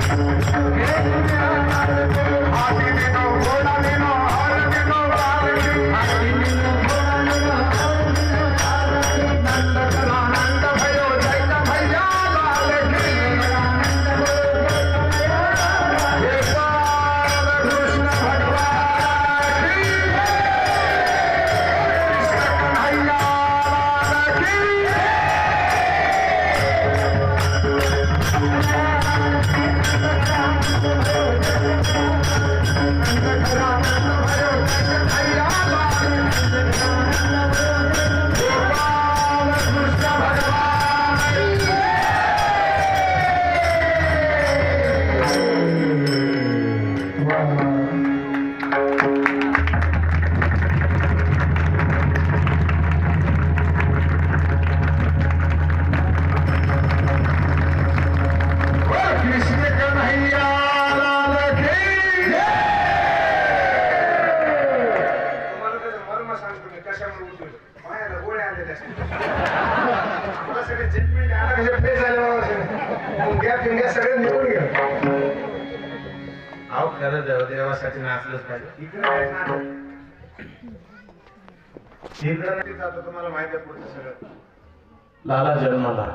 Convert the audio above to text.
Thank you. मर्म सांगतो मी कशामुळे उठलो गोळ्या सगळे judgment आलं कसे face झाले बाबा सगळे. मुंग्या पिंग्या सगळे निघून गेले. अहो खरं देव देवासाठी नाचलंच पाहिजे इकडे? इकडे जातो तुम्हाला माहिती आहे पुढचं सगळं लाला जन्माला